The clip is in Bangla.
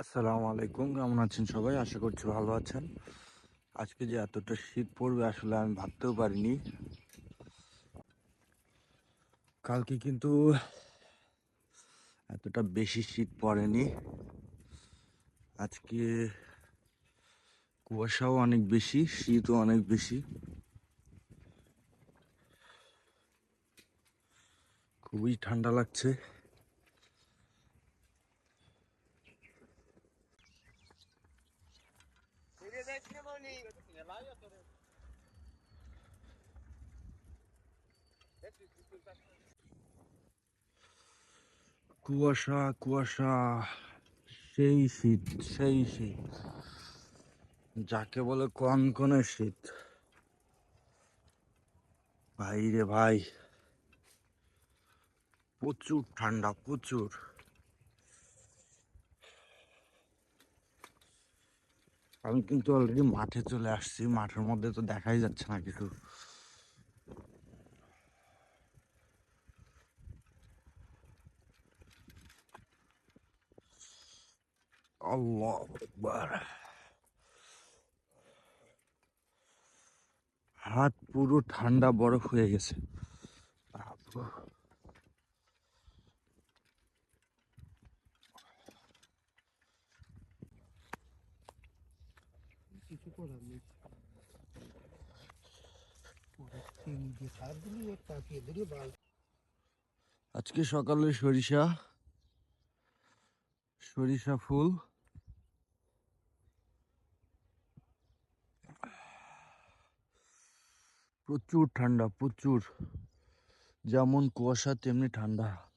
আসসালামু আলাইকুম, কেমন আছেন সবাই? আশা করছি ভালো আছেন। আজকে যে এতটা শীত পড়বে আসলে আমি ভাবতেও পারিনি। কালকে কিন্তু এতটা বেশি শীত পড়েনি। আজকে কুয়াশাও অনেক বেশি, শীতও অনেক বেশি। খুবই ঠান্ডা লাগছে। কুয়াশা কুয়াশা সেই শীত সেই শীত যাকে বলে কনকনে শীত ভাই রে ভাই। প্রচুর ঠান্ডা, প্রচুর। আমি কিন্তু অলরেডি মাঠে চলে আসছি। মাঠের মধ্যে তো দেখাই যাচ্ছে না কিছু। হাত পুরো ঠান্ডা বরফ হয়ে গেছে। কিছু করার নেই। আজকে সকালে সরিষা সরিষা ফুল। প্রচুর ঠান্ডা, প্রচুর। যেমন কুয়াশা, তেমনি ঠান্ডা।